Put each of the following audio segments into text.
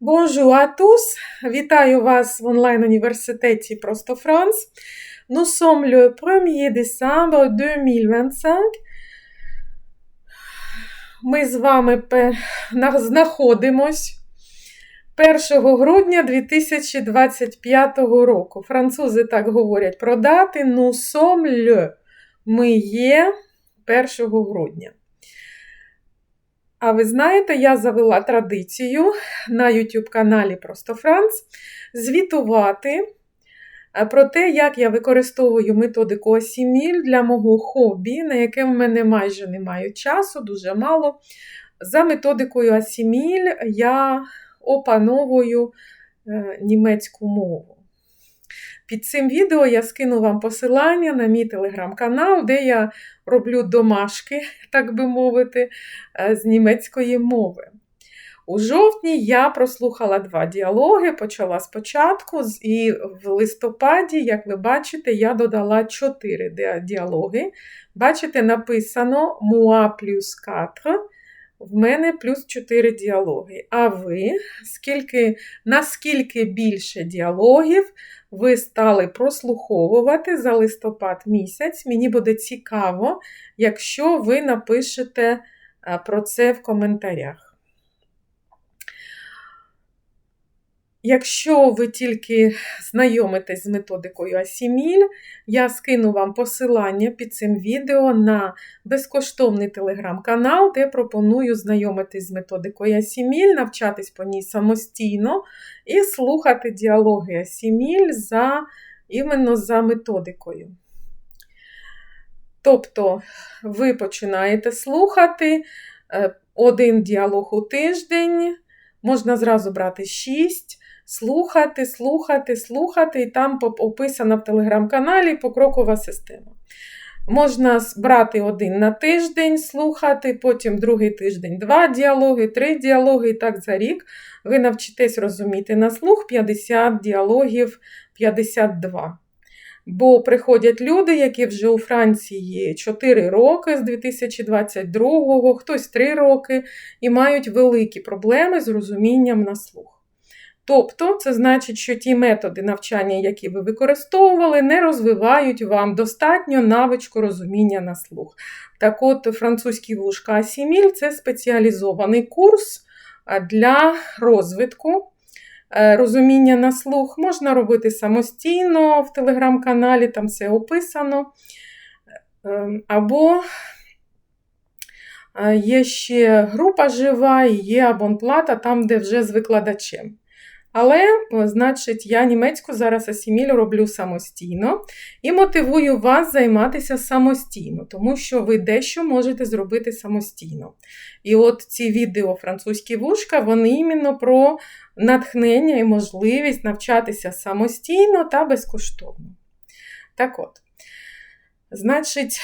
Bonjour à tous! Вітаю вас в онлайн-університеті Просто Франс. Nous sommes le 1er décembre 2025. Ми з вами знаходимось 1 грудня 2025 року. Французи так говорять про дати. Nous sommes le. Ми є 1 грудня. А ви знаєте, я завела традицію на YouTube каналі Просто Франц звітувати е, про те, як я використовую методику Асіміль для мого хобі, на яке в мене майже немає часу, дуже мало. За методикою Асіміль я опановую е, німецьку мову. Під цим відео я скину вам посилання на мій телеграм-канал, де я роблю домашки, так би мовити, е, з німецької мови. У жовтні я прослухала два діалоги, почала спочатку, і в листопаді, як ви бачите, я додала чотири діалоги. Бачите, написано Moi плюс 4. В мене плюс 4 діалоги. А ви, скільки, наскільки більше діалогів ви стали прослуховувати за листопад місяць? Мені буде цікаво, якщо ви напишете про це в коментарях. Якщо ви тільки знайомитесь з методикою Асіміль, я скину вам посилання під цим відео на безкоштовний телеграм-канал, де пропоную знайомитись з методикою Асіміль, навчатись по ній самостійно і слухати діалоги Асіміль за, іменно за методикою. Тобто ви починаєте слухати е, один діалог у тиждень, можна зразу брати 6, слухати, слухати, слухати, і там описана в телеграм-каналі покрокова система. Можна брати один на тиждень, слухати, потім другий тиждень два діалоги, три діалоги, і так за рік ви навчитесь розуміти на слух 50 діалогів, 52. Бо приходять люди, які вже у Франції 4 роки з 2022-го, хтось 3 роки, і мають великі проблеми з розумінням на слух. Тобто, це значить, що ті методи навчання, які ви використовували, не розвивають вам достатньо навичку розуміння на слух. Так от, французький вушка Асіміль це спеціалізований курс для розвитку е, розуміння на слух. Можна робити самостійно в телеграм-каналі, там все описано. Ем, Або е, є ще група жива і є абонплата там, де вже з викладачем. Але, значить, я німецьку зараз асіміль роблю самостійно і мотивую вас займатися самостійно, тому що ви дещо можете зробити самостійно. І от ці відео французькі вушка, вони іменно про натхнення і можливість навчатися самостійно та безкоштовно. Так от, значить,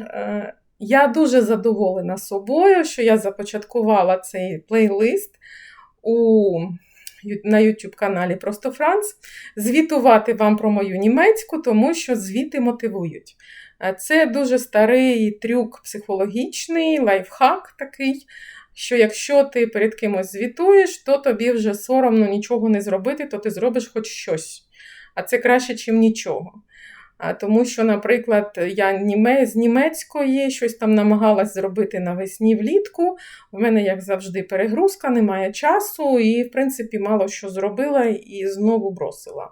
е, я дуже задоволена собою, що я започаткувала цей плейлист у, на YouTube каналі Просто Франц. Звітувати вам про мою німецьку, тому що звіти мотивують. Е, Це дуже старий трюк психологічний, лайфхак такий, що якщо ти перед кимось звітуєш, то тобі вже соромно нічого не зробити, то ти зробиш хоч щось. А це краще, ніж нічого. Тому що, наприклад, я з німецької щось там намагалась зробити навесні влітку. В мене, як завжди, перегрузка, немає часу, і, в принципі, мало що зробила і знову бросила.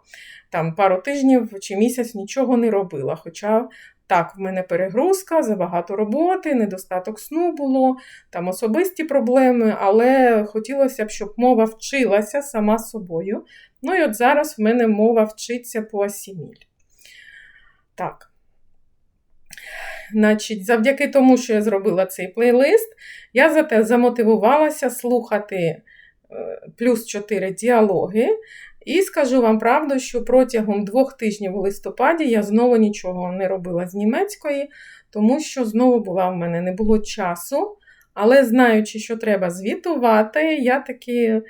Там пару тижнів чи місяць нічого не робила. Хоча так, в мене перегрузка, забагато роботи, недостаток сну було, там особисті проблеми, але хотілося б, щоб мова вчилася сама собою. Ну і от зараз в мене мова вчиться по асіміль. Так. Значить, завдяки тому, що я зробила цей плейлист, я зате замотивувалася слухати е, плюс 4 діалоги. І скажу вам правду, що протягом двох тижнів у листопаді я знову нічого не робила з німецької, тому що знову була в мене не було часу. Але знаючи, що треба звітувати, я таки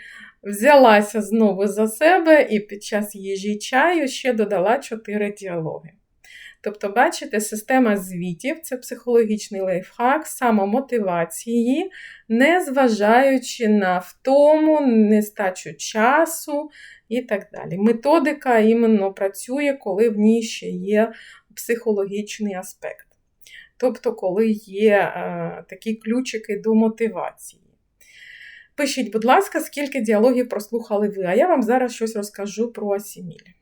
взялася знову за себе і під час їжі чаю ще додала 4 діалоги. Тобто, бачите, система звітів це психологічний лайфхак, самомотивації, незважаючи на втому, нестачу часу і так далі. Методика іменно працює, коли в ній ще є психологічний аспект. Тобто, коли є е, такі ключики до мотивації. Пишіть, будь ласка, скільки діалогів прослухали ви, а я вам зараз щось розкажу про Асіміль.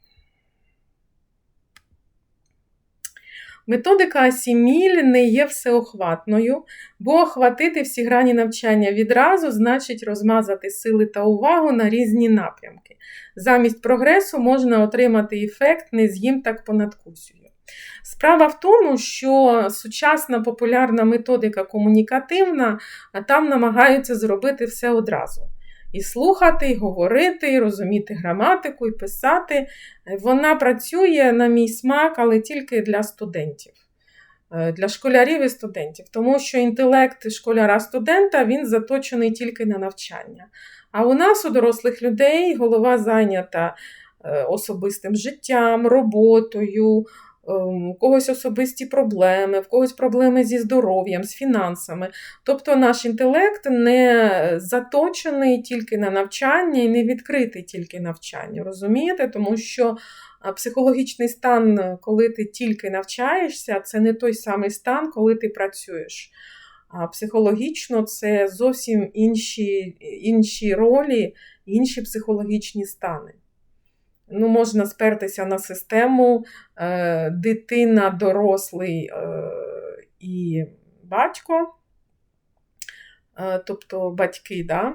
Методика Асіміль не є всеохватною, бо охватити всі грані навчання відразу значить розмазати сили та увагу на різні напрямки. Замість прогресу можна отримати ефект не з'їм так понадкусюю. Справа в тому, що сучасна популярна методика комунікативна, там намагаються зробити все одразу. І слухати, і говорити, і розуміти граматику, і писати. Вона працює на мій смак, але тільки для студентів, е, для школярів і студентів. Тому що інтелект школяра-студента він заточений тільки на навчання. А у нас, у дорослих людей, голова зайнята е, особистим життям, роботою. Ем, у когось особисті проблеми, в когось проблеми зі здоров'ям, з фінансами. Тобто наш інтелект не заточений тільки на навчання і не відкритий тільки навчанню. Розумієте? Тому що психологічний стан, коли ти тільки навчаєшся, це не той самий стан, коли ти працюєш. А психологічно це зовсім інші, інші ролі, інші психологічні стани ну, можна спертися на систему е, дитина, дорослий е, і батько, е, тобто батьки. Да?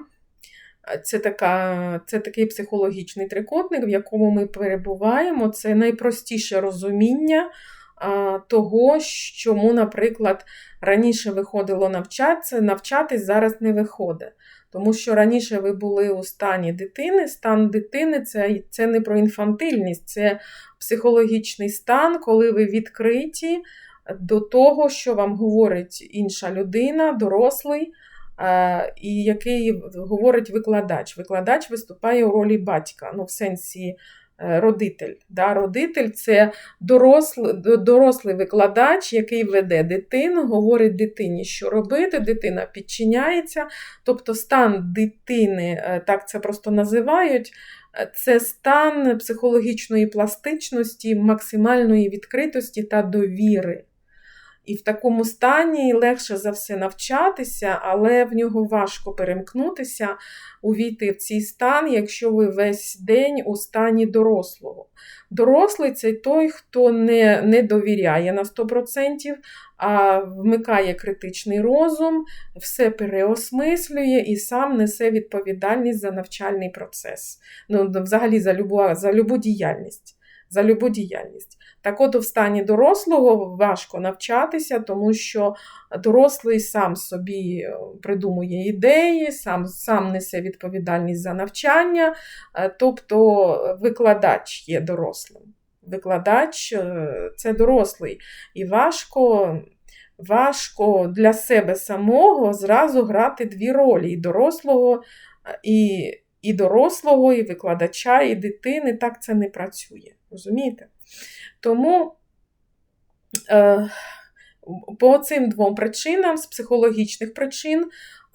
Це така, це такий психологічний трикутник, в якому ми перебуваємо. Це найпростіше розуміння а, того, чому, наприклад, раніше виходило навчатися, навчатись зараз не виходить. Тому що раніше ви були у стані дитини. Стан дитини це, це не про інфантильність, це психологічний стан, коли ви відкриті до того, що вам говорить інша людина, дорослий, і який говорить викладач. Викладач виступає у ролі батька, ну, в сенсі Е, родитель. Да? Родитель це дорослий, дорослий викладач, який веде дитину, говорить дитині, що робити, дитина підчиняється. Тобто стан дитини, е, так це просто називають, е, це стан психологічної пластичності, максимальної відкритості та довіри. І в такому стані легше за все навчатися, але в нього важко перемкнутися, увійти в цей стан, якщо ви весь день у стані дорослого. Дорослий це той, хто не не довіряє на 100%, а вмикає критичний розум, все переосмислює і сам несе відповідальність за навчальний процес. Ну, Взагалі за любу, за любу діяльність. За любу діяльність. Так от у стані дорослого важко навчатися, тому що дорослий сам собі е, придумує ідеї, сам сам несе відповідальність за навчання, е, тобто викладач є дорослим. Викладач е, це дорослий. І важко важко для себе самого зразу грати дві ролі і дорослого, і, і дорослого, і викладача, і дитини. Так це не працює. Розумієте? Тому е, по цим двом причинам, з психологічних причин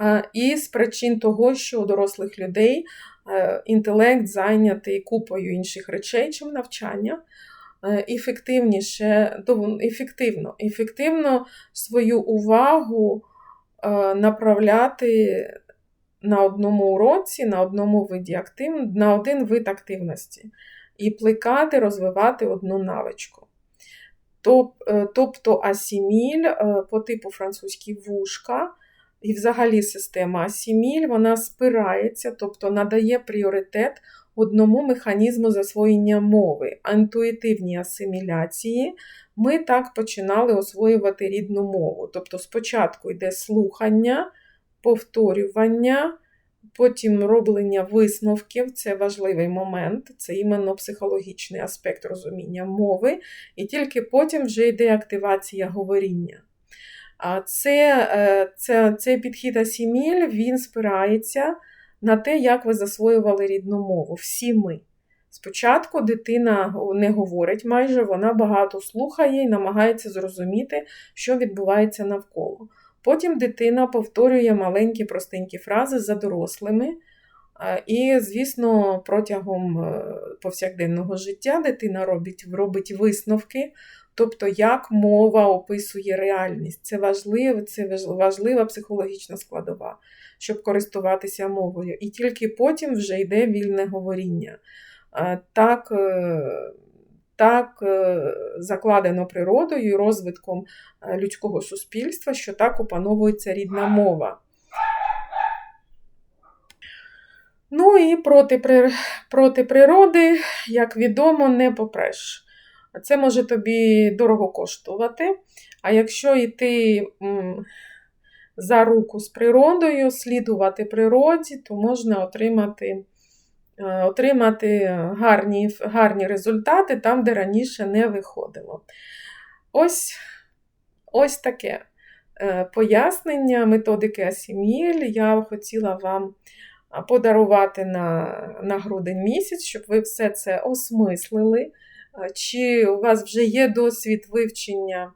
е, і з причин того, що у дорослих людей е, інтелект зайнятий купою інших речей, чим навчання. Ефективніше, ефективно, ефективно свою увагу е, направляти на одному уроці, на одному виді актив, на один вид активності і плекати, розвивати одну навичку. Е, тобто асіміль е, по типу французькі вушка, і взагалі система асіміль, вона спирається, тобто надає пріоритет одному механізму засвоєння мови, інтуїтивній асиміляції. Ми так починали освоювати рідну мову. Тобто, спочатку йде слухання, повторювання. Потім роблення висновків це важливий момент, це іменно психологічний аспект розуміння мови, і тільки потім вже йде активація говоріння. А це, це, Цей підхід Асіміль він спирається на те, як ви засвоювали рідну мову. Всі ми. Спочатку дитина не говорить майже, вона багато слухає і намагається зрозуміти, що відбувається навколо. Потім дитина повторює маленькі простенькі фрази за дорослими. І, звісно, протягом е, повсякденного життя дитина робить робить висновки, тобто як мова описує реальність. Це важливо, це важлива психологічна складова, щоб користуватися мовою. І тільки потім вже йде вільне говоріння. Так, е, так е, закладено природою і розвитком людського суспільства, що так опановується рідна мова. Ну і проти проти природи, як відомо, не попреш. Це може тобі дорого коштувати. А якщо йти за руку з природою, слідувати природі, то можна отримати е, отримати гарні, гарні результати там, де раніше не виходило. Ось ось таке е, пояснення методики Асіміль я хотіла вам подарувати на, на грудень місяць, щоб ви все це осмислили. Чи у вас вже є досвід вивчення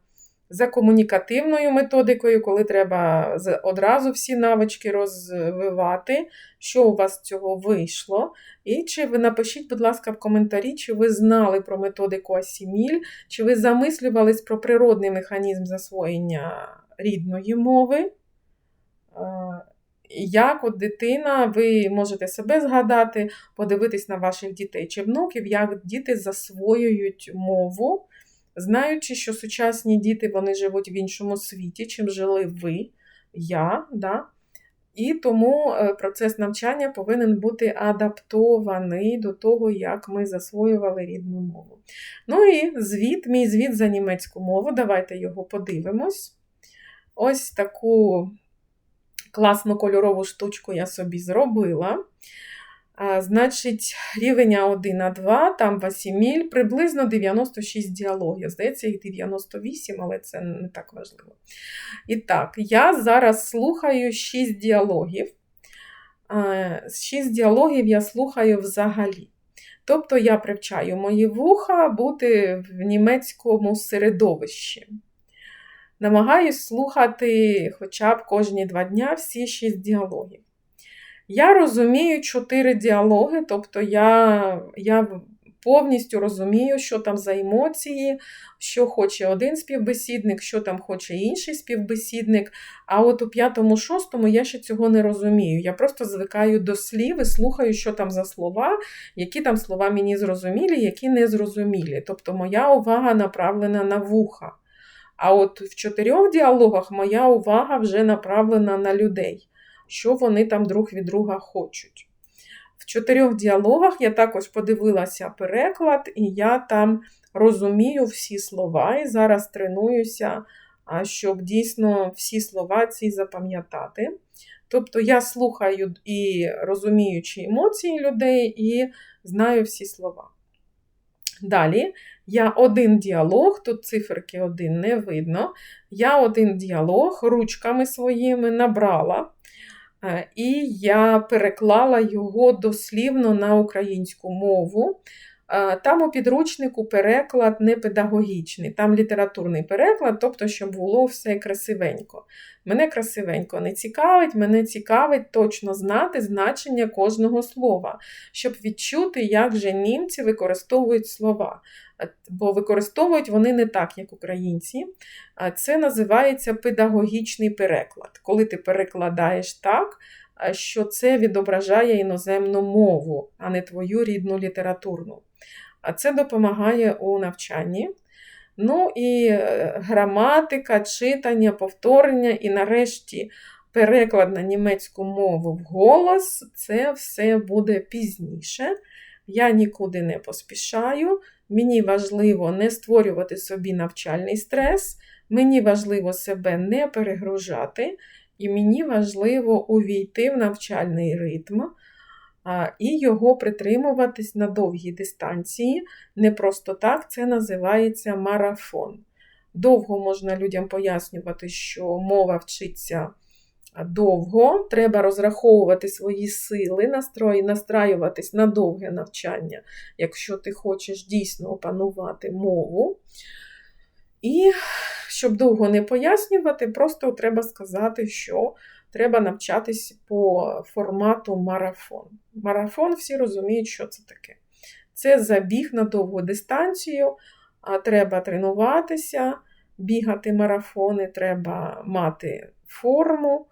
за комунікативною методикою, коли треба одразу всі навички розвивати, що у вас з цього вийшло? І чи ви напишіть, будь ласка, в коментарі, чи ви знали про методику Асіміль, чи ви замислювались про природний механізм засвоєння рідної мови? як от дитина, ви можете себе згадати, подивитись на ваших дітей чи внуків, як діти засвоюють мову, знаючи, що сучасні діти вони живуть в іншому світі, чим жили ви, я. Да? І тому е, процес навчання повинен бути адаптований до того, як ми засвоювали рідну мову. Ну і звіт, мій звіт за німецьку мову. Давайте його подивимось. Ось таку класну кольорову штучку я собі зробила. Значить, рівень 1 а 2, там Васіміль, приблизно 96 діалогів. Здається, їх 98, але це не так важливо. І так, я зараз слухаю 6 діалогів. 6 діалогів я слухаю взагалі. Тобто я привчаю мої вуха бути в німецькому середовищі. Намагаюсь слухати хоча б кожні два дня всі шість діалогів. Я розумію чотири діалоги, тобто я я повністю розумію, що там за емоції, що хоче один співбесідник, що там хоче інший співбесідник. А от у п'ятому-шостому я ще цього не розумію. Я просто звикаю до слів і слухаю, що там за слова, які там слова мені зрозумілі, які не зрозумілі. Тобто моя увага направлена на вуха. А от в чотирьох діалогах моя увага вже направлена на людей, що вони там друг від друга хочуть. В чотирьох діалогах я також подивилася переклад, і я там розумію всі слова, і зараз тренуюся, щоб дійсно всі слова ці запам'ятати. Тобто я слухаю і розуміючи емоції людей, і знаю всі слова. Далі я один діалог, тут циферки один не видно. Я один діалог ручками своїми набрала, і я переклала його дослівно на українську мову. Е, там у підручнику переклад не педагогічний, там літературний переклад, тобто, щоб було все красивенько. Мене красивенько не цікавить, мене цікавить точно знати значення кожного слова, щоб відчути, як же німці використовують слова. Е, бо використовують вони не так, як українці. Це називається педагогічний переклад. Коли ти перекладаєш так, що це відображає іноземну мову, а не твою рідну літературну. А це допомагає у навчанні. Ну і е, граматика, читання, повторення, і нарешті переклад на німецьку мову в голос це все буде пізніше. Я нікуди не поспішаю. Мені важливо не створювати собі навчальний стрес, мені важливо себе не перегружати, і мені важливо увійти в навчальний ритм і його притримуватись на довгій дистанції. Не просто так, це називається марафон. Довго можна людям пояснювати, що мова вчиться довго, треба розраховувати свої сили, настрої, настраюватись на довге навчання, якщо ти хочеш дійсно опанувати мову. І щоб довго не пояснювати, просто треба сказати, що треба навчатись по формату марафон. Марафон всі розуміють, що це таке. Це забіг на довгу дистанцію, а треба тренуватися, бігати марафони, треба мати форму,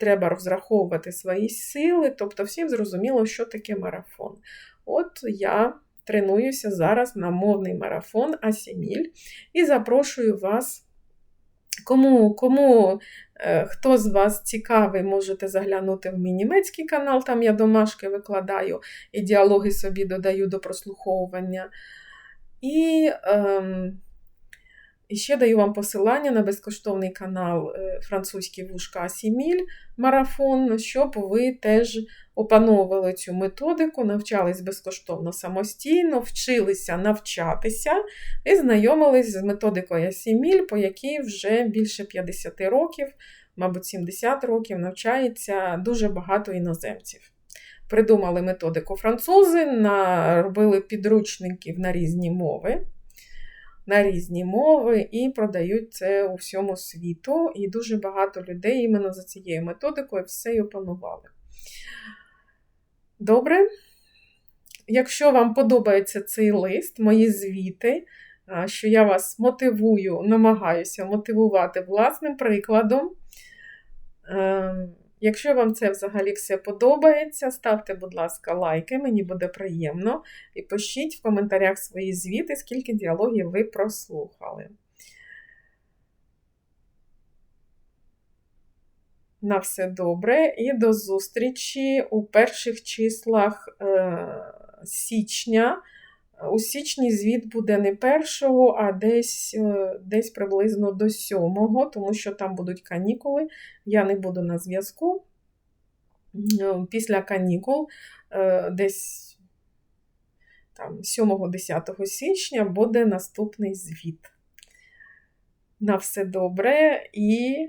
треба розраховувати свої сили. Тобто, всім зрозуміло, що таке марафон. От я тренуюся зараз на мовний марафон Асіміль і запрошую вас. Кому, кому е, хто з вас цікавий, можете заглянути в мій німецький канал, там я домашки викладаю і діалоги собі додаю до прослуховування. І ем, і ще даю вам посилання на безкоштовний канал е, Французький вушка Сіміль марафон, щоб ви теж опановували цю методику, навчались безкоштовно самостійно, вчилися навчатися і знайомились з методикою Асіміль, по якій вже більше 50 років, мабуть, 70 років навчається дуже багато іноземців. Придумали методику французи, робили підручників на різні мови на різні мови і продають це у всьому світу. І дуже багато людей іменно за цією методикою все й опанували. Добре. Якщо вам подобається цей лист, мої звіти, що я вас мотивую, намагаюся мотивувати власним прикладом. Якщо вам це взагалі все подобається, ставте, будь ласка, лайки, мені буде приємно. І пишіть в коментарях свої звіти, скільки діалогів ви прослухали. На все добре і до зустрічі у перших числах е, січня. У січні звіт буде не першого, а десь е, десь приблизно до сьомого, тому що там будуть канікули. Я не буду на зв'язку. Е, після канікул е, десь 7-10 січня буде наступний звіт. На все добре і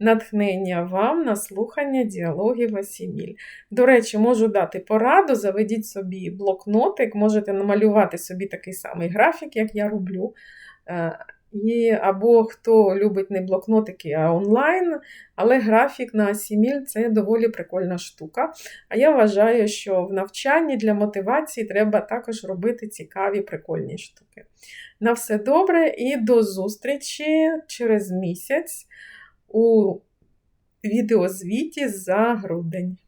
натхнення вам на слухання діалогів Асіміль. До речі, можу дати пораду, заведіть собі блокнотик, можете намалювати собі такий самий графік, як я роблю. Е, і, Або хто любить не блокнотики, а онлайн, але графік на Асіміль це доволі прикольна штука. А я вважаю, що в навчанні для мотивації треба також робити цікаві прикольні штуки. На все добре і до зустрічі через місяць у відеозвіті за грудень.